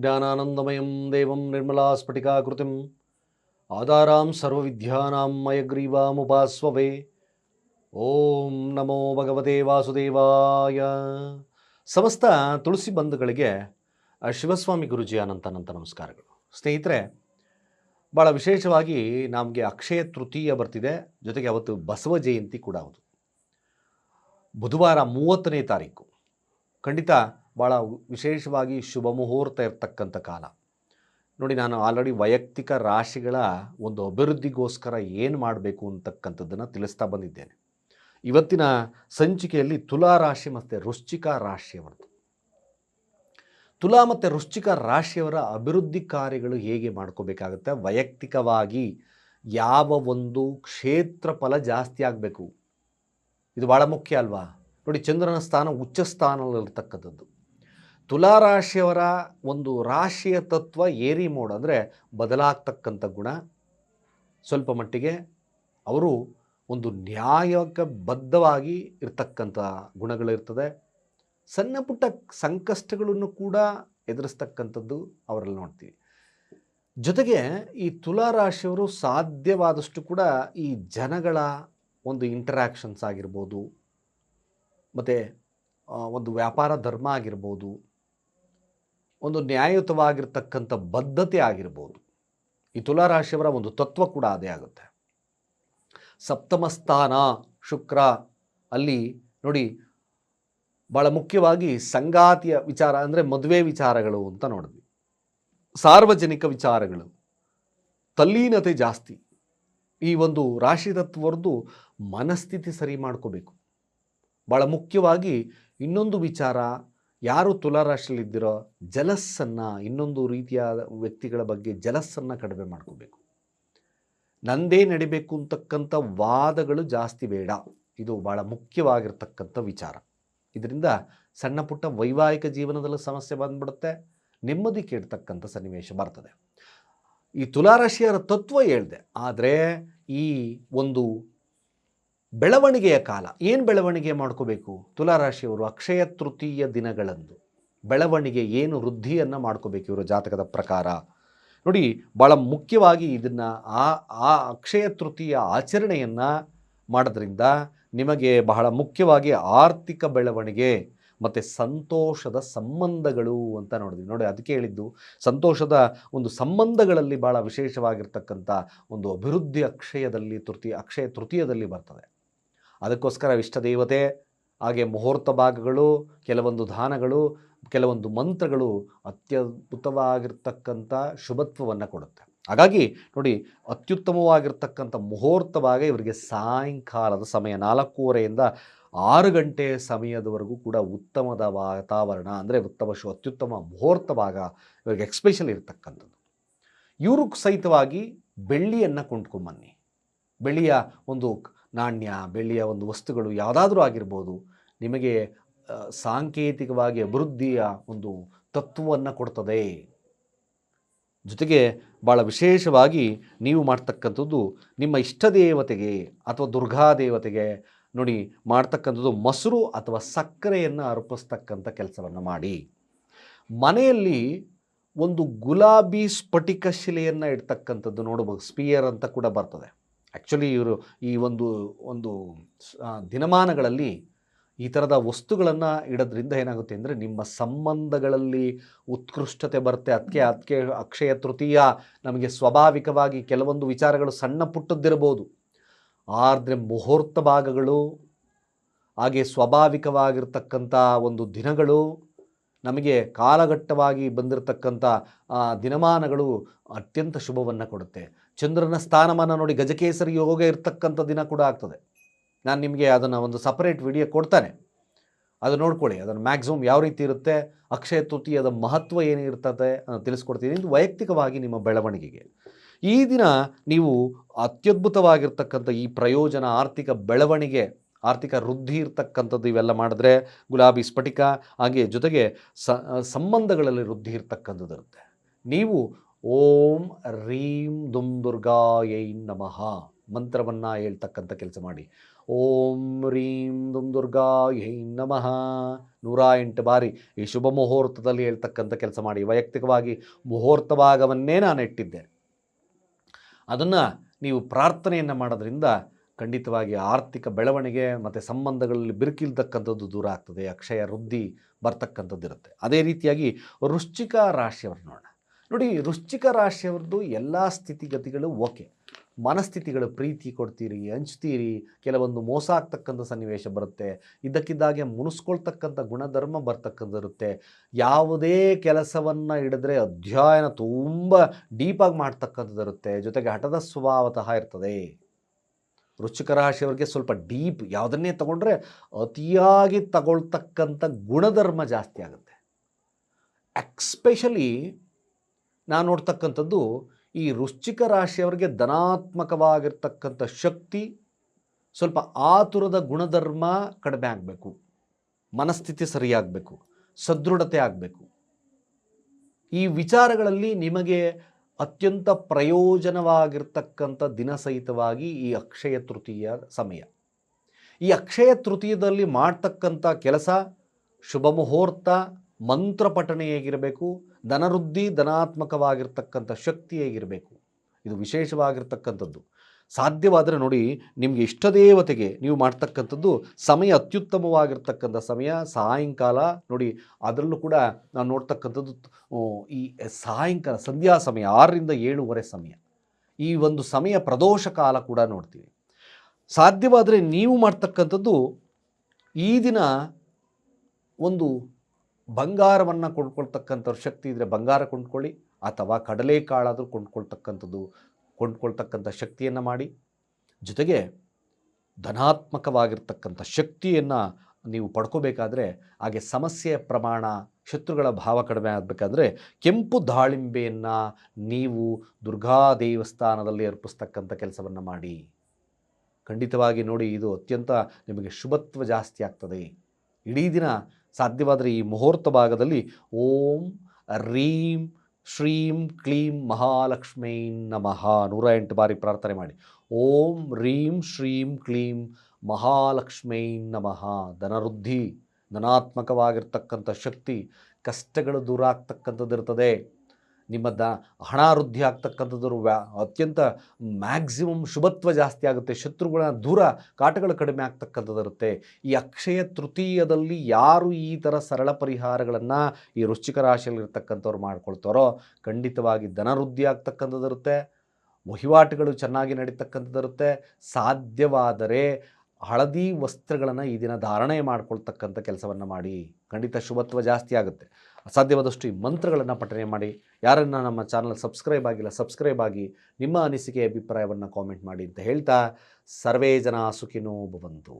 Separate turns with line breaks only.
ಜ್ಞಾನಾನಂದಮಯಂ ದೇವಂ ನಿರ್ಮಲಾಸ್ಫಟಿಕಾಕೃತಿಂ ಆಧಾರಾಂ ಸರ್ವವಿದ್ಯಾನಾಂ ಮಯಗ್ರೀವಾಮುಪಾಸ್ವವೇ ಓಂ ನಮೋ ಭಗವತೆ ವಾಸುದೇವಾಯ ಸಮಸ್ತ ತುಳಸಿ ಬಂಧುಗಳಿಗೆ ಶಿವಸ್ವಾಮಿ ಗುರುಜಿ ಅನಂತನಂತ ಅನಂತ ನಮಸ್ಕಾರಗಳು. ಸ್ನೇಹಿತರೆ ಭಾಳ ವಿಶೇಷವಾಗಿ ನಮಗೆ ಅಕ್ಷಯ ತೃತೀಯ ಬರ್ತಿದೆ. ಜೊತೆಗೆ ಅವತ್ತು ಬಸವ ಜಯಂತಿ ಕೂಡ ಹೌದು. ಬುಧವಾರ ಮೂವತ್ತನೇ ತಾರೀಕು. ಖಂಡಿತ ಭಾಳ ವಿಶೇಷವಾಗಿ ಶುಭ ಮುಹೂರ್ತ ಇರ್ತಕ್ಕಂಥ ಕಾಲ. ನೋಡಿ, ನಾನು ಆಲ್ರೆಡಿ ವೈಯಕ್ತಿಕ ರಾಶಿಗಳ ಒಂದು ಅಭಿವೃದ್ಧಿಗೋಸ್ಕರ ಏನು ಮಾಡಬೇಕು ಅಂತಕ್ಕಂಥದ್ದನ್ನು ತಿಳಿಸ್ತಾ ಬಂದಿದ್ದೇನೆ. ಇವತ್ತಿನ ಸಂಚಿಕೆಯಲ್ಲಿ ತುಲಾ ರಾಶಿ ಮತ್ತು ವೃಶ್ಚಿಕ ರಾಶಿಯವರದ್ದು ತುಲಾ ಮತ್ತು ವೃಶ್ಚಿಕ ರಾಶಿಯವರ ಅಭಿವೃದ್ಧಿ ಕಾರ್ಯಗಳು ಹೇಗೆ ಮಾಡ್ಕೋಬೇಕಾಗುತ್ತೆ? ವೈಯಕ್ತಿಕವಾಗಿ ಯಾವ ಒಂದು ಕ್ಷೇತ್ರ ಫಲ ಜಾಸ್ತಿ ಆಗಬೇಕು? ಇದು ಭಾಳ ಮುಖ್ಯ ಅಲ್ವಾ? ನೋಡಿ, ಚಂದ್ರನ ಸ್ಥಾನ ಉಚ್ಚ ಸ್ಥಾನದಲ್ಲಿರ್ತಕ್ಕಂಥದ್ದು ತುಲಾ ರಾಶಿಯವರ ಒಂದು ರಾಶಿಯ ತತ್ವ ಏರಿ ಮೋಡ್ ಅಂದರೆ ಬದಲಾಗ್ತಕ್ಕಂಥ ಗುಣ. ಸ್ವಲ್ಪ ಮಟ್ಟಿಗೆ ಅವರು ಒಂದು ನ್ಯಾಯಕ್ಕೆ ಬದ್ಧವಾಗಿ ಇರ್ತಕ್ಕಂಥ ಗುಣಗಳಿರ್ತದೆ. ಸಣ್ಣ ಪುಟ್ಟ ಸಂಕಷ್ಟಗಳನ್ನು ಕೂಡ ಎದುರಿಸ್ತಕ್ಕಂಥದ್ದು ಅವರಲ್ಲಿ ನೋಡ್ತೀವಿ. ಜೊತೆಗೆ ಈ ತುಲಾ ರಾಶಿಯವರು ಸಾಧ್ಯವಾದಷ್ಟು ಕೂಡ ಈ ಜನಗಳ ಒಂದು ಇಂಟರಾಕ್ಷನ್ಸ್ ಆಗಿರ್ಬೋದು, ಮತ್ತು ಒಂದು ವ್ಯಾಪಾರ ಧರ್ಮ ಆಗಿರ್ಬೋದು ಒಂದು ನ್ಯಾಯಯುತವಾಗಿರ್ತಕ್ಕಂಥ ಬದ್ಧತೆ ಆಗಿರ್ಬೋದು. ಈ ತುಲಾರಾಶಿಯವರ ಒಂದು ತತ್ವ ಕೂಡ ಅದೇ ಆಗುತ್ತೆ. ಸಪ್ತಮ ಸ್ಥಾನ ಶುಕ್ರ ಅಲ್ಲಿ ನೋಡಿ ಭಾಳ ಮುಖ್ಯವಾಗಿ ಸಂಗಾತಿಯ ವಿಚಾರ ಅಂದರೆ ಮದುವೆ ವಿಚಾರಗಳು ಅಂತ ನೋಡಿದ್ವಿ. ಸಾರ್ವಜನಿಕ ವಿಚಾರಗಳು, ತಲ್ಲೀನತೆ ಜಾಸ್ತಿ. ಈ ಒಂದು ರಾಶಿ ತತ್ವರದ್ದು ಮನಸ್ಥಿತಿ ಸರಿ ಮಾಡ್ಕೋಬೇಕು. ಭಾಳ ಮುಖ್ಯವಾಗಿ ಇನ್ನೊಂದು ವಿಚಾರ ಯಾರು ತುಲಾರಾಶಿಯಲ್ಲಿದ್ದೀರೋ ಜಲಸ್ಸನ್ನು ಇನ್ನೊಂದು ರೀತಿಯ ವ್ಯಕ್ತಿಗಳ ಬಗ್ಗೆ ಜಲಸ್ಸನ್ನು ಕಡಿಮೆ ಮಾಡ್ಕೋಬೇಕು. ನಂದೇ ನಡಿಬೇಕು ಅಂತಕ್ಕಂಥ ವಾದಗಳು ಜಾಸ್ತಿ ಬೇಡ. ಇದು ಭಾಳ ಮುಖ್ಯವಾಗಿರ್ತಕ್ಕಂಥ ವಿಚಾರ. ಇದರಿಂದ ಸಣ್ಣ ಪುಟ್ಟ ವೈವಾಹಿಕ ಜೀವನದಲ್ಲೂ ಸಮಸ್ಯೆ ಬಂದ್ಬಿಡುತ್ತೆ. ನೆಮ್ಮದಿ ಕೇಳ್ತಕ್ಕಂಥ ಸನ್ನಿವೇಶ ಬರ್ತದೆ. ಈ ತುಲಾರಾಶಿಯರ ತತ್ವ ಹೇಳಿದೆ. ಆದರೆ ಈ ಒಂದು ಬೆಳವಣಿಗೆಯ ಕಾಲ. ಏನು ಬೆಳವಣಿಗೆ ಮಾಡ್ಕೋಬೇಕು? ತುಲಾರಾಶಿಯವರು ಅಕ್ಷಯ ತೃತೀಯ ದಿನಗಳಂದು. ಬೆಳವಣಿಗೆ ಏನು ವೃದ್ಧಿಯನ್ನು ಮಾಡ್ಕೋಬೇಕು ಇವರ ಜಾತಕದ ಪ್ರಕಾರ. ನೋಡಿ ಭಾಳ ಮುಖ್ಯವಾಗಿ ಇದನ್ನು ಆ ಆ ಅಕ್ಷಯ ತೃತೀಯ ಆಚರಣೆಯನ್ನು ಮಾಡೋದ್ರಿಂದ ನಿಮಗೆ ಬಹಳ ಮುಖ್ಯವಾಗಿ ಆರ್ಥಿಕ ಬೆಳವಣಿಗೆ ಮತ್ತು ಸಂತೋಷದ ಸಂಬಂಧಗಳು ಅಂತ ನೋಡಿದ್ವಿ. ನೋಡಿ, ಅದಕ್ಕೆ ಹೇಳಿದ್ದು ಸಂತೋಷದ ಒಂದು ಸಂಬಂಧಗಳಲ್ಲಿ ಭಾಳ ವಿಶೇಷವಾಗಿರ್ತಕ್ಕಂಥ ಒಂದು ಅಭಿವೃದ್ಧಿ ಅಕ್ಷಯದಲ್ಲಿ ತೃತೀಯ ಅಕ್ಷಯ ತೃತೀಯದಲ್ಲಿ ಬರ್ತದೆ. ಅದಕ್ಕೋಸ್ಕರ ಇಷ್ಟ ದೇವತೆ ಹಾಗೆ ಮುಹೂರ್ತ ಭಾಗಗಳು, ಕೆಲವೊಂದು ದಾನಗಳು, ಕೆಲವೊಂದು ಮಂತ್ರಗಳು ಅತ್ಯದ್ಭುತವಾಗಿರ್ತಕ್ಕಂಥ ಶುಭತ್ವವನ್ನು ಕೊಡುತ್ತೆ. ಹಾಗಾಗಿ ನೋಡಿ, ಅತ್ಯುತ್ತಮವಾಗಿರ್ತಕ್ಕಂಥ ಮುಹೂರ್ತ ಭಾಗ ಇವರಿಗೆ ಸಾಯಂಕಾಲದ ಸಮಯ, ನಾಲ್ಕೂವರೆಯಿಂದ ಆರು ಗಂಟೆ ಸಮಯದವರೆಗೂ ಕೂಡ ಉತ್ತಮದ ವಾತಾವರಣ, ಅಂದರೆ ಉತ್ತಮ ಶು, ಅತ್ಯುತ್ತಮ ಮುಹೂರ್ತ ಭಾಗ ಇವರಿಗೆ ಎಕ್ಸ್ಪೆಷಲ್ ಇರತಕ್ಕಂಥದ್ದು. ಇವರು ಸಹಿತವಾಗಿ ಬೆಳ್ಳಿಯನ್ನು ಕೊಂಡ್ಕೊಂಬನ್ನಿ ಬೆಳ್ಳಿಯ ಒಂದು ನಾಣ್ಯ, ಬೆಳ್ಳಿಯ ಒಂದು ವಸ್ತುಗಳು ಯಾವುದಾದ್ರೂ ಆಗಿರ್ಬೋದು, ನಿಮಗೆ ಸಾಂಕೇತಿಕವಾಗಿ ಅಭಿವೃದ್ಧಿಯ ಒಂದು ತತ್ವವನ್ನು ಕೊಡ್ತದೆ. ಜೊತೆಗೆ ಭಾಳ ವಿಶೇಷವಾಗಿ ನೀವು ಮಾಡ್ತಕ್ಕಂಥದ್ದು ನಿಮ್ಮ ಇಷ್ಟ ದೇವತೆಗೆ ಅಥವಾ ದುರ್ಗಾ ದೇವತೆಗೆ ನೋಡಿ ಮಾಡ್ತಕ್ಕಂಥದ್ದು ಮೊಸರು ಅಥವಾ ಸಕ್ಕರೆಯನ್ನು ಅರ್ಪಿಸ್ತಕ್ಕಂಥ ಕೆಲಸವನ್ನು ಮಾಡಿ. ಮನೆಯಲ್ಲಿ ಒಂದು ಗುಲಾಬಿ ಸ್ಫಟಿಕ ಶಿಲೆಯನ್ನು ಇಡ್ತಕ್ಕಂಥದ್ದು ನೋಡಬಹುದು ಸ್ಪಿಯರ್ ಅಂತ ಕೂಡ ಬರ್ತದೆ. ಆ್ಯಕ್ಚುಲಿ ಇವರು ಈ ಒಂದು ಒಂದು ದಿನಮಾನಗಳಲ್ಲಿ ಈ ಥರದ ವಸ್ತುಗಳನ್ನು ಇಡೋದ್ರಿಂದ ಏನಾಗುತ್ತೆ ಅಂದರೆ ನಿಮ್ಮ ಸಂಬಂಧಗಳಲ್ಲಿ ಉತ್ಕೃಷ್ಟತೆ ಬರುತ್ತೆ. ಅದಕ್ಕೆ ಅದಕ್ಕೆ ಅಕ್ಷಯ ತೃತೀಯ ನಮಗೆ ಸ್ವಾಭಾವಿಕವಾಗಿ ಕೆಲವೊಂದು ವಿಚಾರಗಳು ಸಣ್ಣ ಪುಟ್ಟದ್ದಿರ್ಬೋದು. ಆದರೆ ಮುಹೂರ್ತ ಭಾಗಗಳು, ಹಾಗೆ ಸ್ವಾಭಾವಿಕವಾಗಿರ್ತಕ್ಕಂಥ ಒಂದು ದಿನಗಳು, ನಮಗೆ ಕಾಲಘಟ್ಟವಾಗಿ ಬಂದಿರತಕ್ಕಂಥ ದಿನಮಾನಗಳು ಅತ್ಯಂತ ಶುಭವನ್ನು ಕೊಡುತ್ತೆ. ಚಂದ್ರನ ಸ್ಥಾನಮಾನ ನೋಡಿ ಗಜಕೇಸರಿ ಯೋಗ ಇರ್ತಕ್ಕಂಥ ದಿನ ಕೂಡ ಆಗ್ತದೆ. ನಾನು ನಿಮಗೆ ಅದನ್ನು ಒಂದು ಸಪರೇಟ್ ವಿಡಿಯೋ ಕೊಡ್ತಾನೆ. ಅದು ನೋಡ್ಕೊಳ್ಳಿ, ಅದನ್ನು ಮ್ಯಾಕ್ಸಿಮಮ್ ಯಾವ ರೀತಿ ಇರುತ್ತೆ, ಅಕ್ಷಯ ತೃತೀಯದ ಮಹತ್ವ ಏನಿರ್ತದೆ ಅನ್ನೋ ತಿಳಿಸ್ಕೊಡ್ತೀನಿ. ಇದು ವೈಯಕ್ತಿಕವಾಗಿ ನಿಮ್ಮ ಬೆಳವಣಿಗೆಗೆ. ಈ ದಿನ ನೀವು ಅತ್ಯದ್ಭುತವಾಗಿರ್ತಕ್ಕಂಥ ಈ ಪ್ರಯೋಜನ, ಆರ್ಥಿಕ ಬೆಳವಣಿಗೆ, ಆರ್ಥಿಕ ವೃದ್ಧಿ ಇರ್ತಕ್ಕಂಥದ್ದು ಇವೆಲ್ಲ ಮಾಡಿದ್ರೆ ಗುಲಾಬಿ ಸ್ಫಟಿಕ, ಹಾಗೆ ಜೊತೆಗೆ ಸಂಬಂಧಗಳಲ್ಲಿ ವೃದ್ಧಿ ಇರ್ತಕ್ಕಂಥದ್ದು ಇರುತ್ತೆ. ನೀವು ಓಂ ರೀಂ ದುಂ ದುರ್ಗಾಯೈ ನಮಃ. ಮಂತ್ರವನ್ನು ಹೇಳ್ತಕ್ಕಂಥ ಕೆಲಸ ಮಾಡಿ. ಓಂ ರೀಂ ದುಂ ದುರ್ಗಾ ಹೈ ನಮಃ. ನೂರ ಎಂಟು ಬಾರಿ ಈ ಶುಭ ಮುಹೂರ್ತದಲ್ಲಿ ಹೇಳ್ತಕ್ಕಂಥ ಕೆಲಸ ಮಾಡಿ. ವೈಯಕ್ತಿಕವಾಗಿ ಮುಹೂರ್ತ ಭಾಗವನ್ನೇ ನಾನು ಇಟ್ಟಿದ್ದೆ. ಅದನ್ನು ನೀವು ಪ್ರಾರ್ಥನೆಯನ್ನು ಮಾಡೋದ್ರಿಂದ ಖಂಡಿತವಾಗಿ ಆರ್ಥಿಕ ಬೆಳವಣಿಗೆ ಮತ್ತು ಸಂಬಂಧಗಳಲ್ಲಿ ಬಿರುಕಿಲ್ತಕ್ಕಂಥದ್ದು ದೂರ ಆಗ್ತದೆ. ಅಕ್ಷಯ ವೃದ್ಧಿ ಬರ್ತಕ್ಕಂಥದ್ದು ಇರುತ್ತೆ ಅದೇ ರೀತಿಯಾಗಿ ವೃಶ್ಚಿಕ ರಾಶಿಯವರು ನೋಡೋಣ. ನೋಡಿ, ವೃಶ್ಚಿಕ ರಾಶಿಯವ್ರದ್ದು ಎಲ್ಲ ಸ್ಥಿತಿಗತಿಗಳು ಓಕೆ. ಮನಸ್ಥಿತಿಗಳು ಪ್ರೀತಿ ಕೊಡ್ತೀರಿ, ಹಂಚ್ತೀರಿ, ಕೆಲವೊಂದು ಮೋಸ ಆಗ್ತಕ್ಕಂಥ ಸನ್ನಿವೇಶ ಬರುತ್ತೆ ಇದ್ದಕ್ಕಿದ್ದಾಗೆ ಮುನಿಸ್ಕೊಳ್ತಕ್ಕಂಥ ಗುಣಧರ್ಮ ಬರ್ತಕ್ಕಂಥಿರುತ್ತೆ ಯಾವುದೇ ಕೆಲಸವನ್ನು ಹಿಡಿದ್ರೆ ಅಧ್ಯಯನ ತುಂಬ ಡೀಪಾಗಿ ಮಾಡ್ತಕ್ಕಂಥದ್ದಿರುತ್ತೆ ಜೊತೆಗೆ ಹಠದ ಸ್ವಭಾವತಃ ಇರ್ತದೆ. ವೃಶ್ಚಿಕ ರಾಶಿಯವರಿಗೆ ಸ್ವಲ್ಪ ಡೀಪ್ ಯಾವುದನ್ನೇ ತಗೊಂಡ್ರೆ ಅತಿಯಾಗಿ ತಗೊಳ್ತಕ್ಕಂಥ ಗುಣಧರ್ಮ ಜಾಸ್ತಿ ಆಗುತ್ತೆ. ಎಕ್ಸ್ಪೆಷಲಿ ನಾನು ನೋಡ್ತಕ್ಕಂಥದ್ದು ಈ ವೃಶ್ಚಿಕ ರಾಶಿಯವರಿಗೆ ಧನಾತ್ಮಕವಾಗಿರ್ತಕ್ಕಂಥ ಶಕ್ತಿ ಸ್ವಲ್ಪ ಆತುರದ ಗುಣಧರ್ಮ ಕಡಿಮೆ ಆಗಬೇಕು. ಮನಸ್ಥಿತಿ ಸರಿಯಾಗಬೇಕು. ಸದೃಢತೆ ಆಗಬೇಕು. ಈ ವಿಚಾರಗಳಲ್ಲಿ ನಿಮಗೆ ಅತ್ಯಂತ ಪ್ರಯೋಜನವಾಗಿರ್ತಕ್ಕಂಥ ದಿನ ಸಹಿತವಾಗಿ ಈ ಅಕ್ಷಯ ತೃತೀಯ ಸಮಯ. ಈ ಅಕ್ಷಯ ತೃತೀಯದಲ್ಲಿ ಮಾಡ್ತಕ್ಕಂಥ ಕೆಲಸ ಶುಭ ಮುಹೂರ್ತ, ಮಂತ್ರ ಪಠಣೆ ಹೇಗಿರಬೇಕು ಧನವೃದ್ಧಿ ಧನಾತ್ಮಕವಾಗಿರ್ತಕ್ಕಂಥ ಶಕ್ತಿ ಹೇಗಿರಬೇಕು ಇದು ವಿಶೇಷವಾಗಿರ್ತಕ್ಕಂಥದ್ದು. ಸಾಧ್ಯವಾದರೆ ನೋಡಿ, ನಿಮಗೆ ಇಷ್ಟ ದೇವತೆಗೆ ನೀವು ಮಾಡ್ತಕ್ಕಂಥದ್ದು ಸಮಯ ಅತ್ಯುತ್ತಮವಾಗಿರ್ತಕ್ಕಂಥ ಸಮಯ, ಸಾಯಂಕಾಲ. ನೋಡಿ, ಅದರಲ್ಲೂ ಕೂಡ ನಾವು ನೋಡ್ತಕ್ಕಂಥದ್ದು ಈ ಸಾಯಂಕಾಲ, ಸಂಧ್ಯಾ ಸಮಯ, ಆರರಿಂದ ಏಳುವರೆ ಸಮಯ. ಈ ಒಂದು ಸಮಯ ಪ್ರದೋಷ ಕಾಲ ಕೂಡ ನೋಡ್ತೀವಿ. ಸಾಧ್ಯವಾದರೆ ನೀವು ಮಾಡ್ತಕ್ಕಂಥದ್ದು ಈ ದಿನ ಒಂದು ಬಂಗಾರವನ್ನು ಕೊಂಡ್ಕೊಳ್ತಕ್ಕಂಥ ಶಕ್ತಿ ಇದ್ದರೆ ಬಂಗಾರ ಕೊಂಡ್ಕೊಳ್ಳಿ, ಅಥವಾ ಕಡಲೆಕಾಳಾದರೂ ಕೊಂಡ್ಕೊಳ್ತಕ್ಕಂಥದ್ದು, ಕೊಂಡ್ಕೊಳ್ತಕ್ಕಂಥ ಶಕ್ತಿಯನ್ನು ಮಾಡಿ. ಜೊತೆಗೆ ಧನಾತ್ಮಕವಾಗಿರ್ತಕ್ಕಂಥ ಶಕ್ತಿಯನ್ನು ನೀವು ಪಡ್ಕೋಬೇಕಾದ್ರೆ, ಹಾಗೆ ಸಮಸ್ಯೆಯ ಪ್ರಮಾಣ, ಶತ್ರುಗಳ ಭಾವ ಕಡಿಮೆ ಆಗಬೇಕಾದ್ರೆ ಕೆಂಪು ದಾಳಿಂಬೆಯನ್ನು ನೀವು ದುರ್ಗಾ ದೇವಸ್ಥಾನದಲ್ಲಿ ಅರ್ಪಿಸ್ತಕ್ಕಂಥ ಕೆಲಸವನ್ನು ಮಾಡಿ. ಖಂಡಿತವಾಗಿ ನೋಡಿ, ಇದು ಅತ್ಯಂತ ನಿಮಗೆ ಶುಭತ್ವ ಜಾಸ್ತಿ ಆಗ್ತದೆ. ಇಡೀ ದಿನ ಸಾಧ್ಯವಾದರೆ ಈ ಮುಹೂರ್ತ ಭಾಗದಲ್ಲಿ ಓಂ ರೀಂ ಶ್ರೀಂ ಕ್ಲೀಂ ಮಹಾಲಕ್ಷ್ಮೀ ನಮಃ ನೂರ ಎಂಟು ಬಾರಿ ಪ್ರಾರ್ಥನೆ ಮಾಡಿ. ಓಂ ರೀಂ ಶ್ರೀಂ ಕ್ಲೀಂ ಮಹಾಲಕ್ಷ್ಮೀ ನಮಃ. ಧನವೃದ್ಧಿ, ಧನಾತ್ಮಕವಾಗಿರ್ತಕ್ಕಂಥ ಶಕ್ತಿ, ಕಷ್ಟಗಳು ದೂರ ಆಗ್ತಕ್ಕಂಥದ್ದು ಇರ್ತದೆ ನಿಮ್ಮ ದ ಹಣ ವೃದ್ಧಿ ಆಗ್ತಕ್ಕಂಥದ್ದು ವ್ಯಾ, ಅತ್ಯಂತ ಮ್ಯಾಕ್ಸಿಮಮ್ ಶುಭತ್ವ ಜಾಸ್ತಿ ಆಗುತ್ತೆ. ಶತ್ರುಗಳ ದೂರ ಕಾಟಗಳು ಕಡಿಮೆ ಆಗ್ತಕ್ಕಂಥದ್ದಿರುತ್ತೆ. ಈ ಅಕ್ಷಯ ತೃತೀಯದಲ್ಲಿ ಯಾರು ಈ ಥರ ಸರಳ ಪರಿಹಾರಗಳನ್ನು ಈ ವೃಶ್ಚಿಕ ರಾಶಿಯಲ್ಲಿರ್ತಕ್ಕಂಥವ್ರು ಮಾಡ್ಕೊಳ್ತಾರೋ, ಖಂಡಿತವಾಗಿ ಧನವೃದ್ಧಿ ಆಗ್ತಕ್ಕಂಥದ್ದು ಇರುತ್ತೆ ವಹಿವಾಟುಗಳು ಚೆನ್ನಾಗಿ ನಡೀತಕ್ಕಂಥದ್ದಿರುತ್ತೆ. ಸಾಧ್ಯವಾದರೆ ಹಳದಿ ವಸ್ತ್ರಗಳನ್ನು ಈ ದಿನ ಧಾರಣೆ ಮಾಡ್ಕೊಳ್ತಕ್ಕಂಥ ಕೆಲಸವನ್ನು ಮಾಡಿ ಖಂಡಿತ ಶುಭತ್ವ ಜಾಸ್ತಿ ಆಗುತ್ತೆ. ಅಸಾಧ್ಯವಾದಷ್ಟು ಈ ಮಂತ್ರಗಳನ್ನು ಪಠನೆ ಮಾಡಿ. ಯಾರನ್ನು ನಮ್ಮ ಚಾನಲ್ ಸಬ್ಸ್ಕ್ರೈಬ್ ಆಗಿಲ್ಲ, ಸಬ್ಸ್ಕ್ರೈಬ್ ಆಗಿ ನಿಮ್ಮ ಅನಿಸಿಕೆ, ಅಭಿಪ್ರಾಯವನ್ನು ಕಾಮೆಂಟ್ ಮಾಡಿ ಅಂತ ಹೇಳ್ತಾ ಸರ್ವೇ ಜನ ಸುಖಿನೋ ಭವಂತು.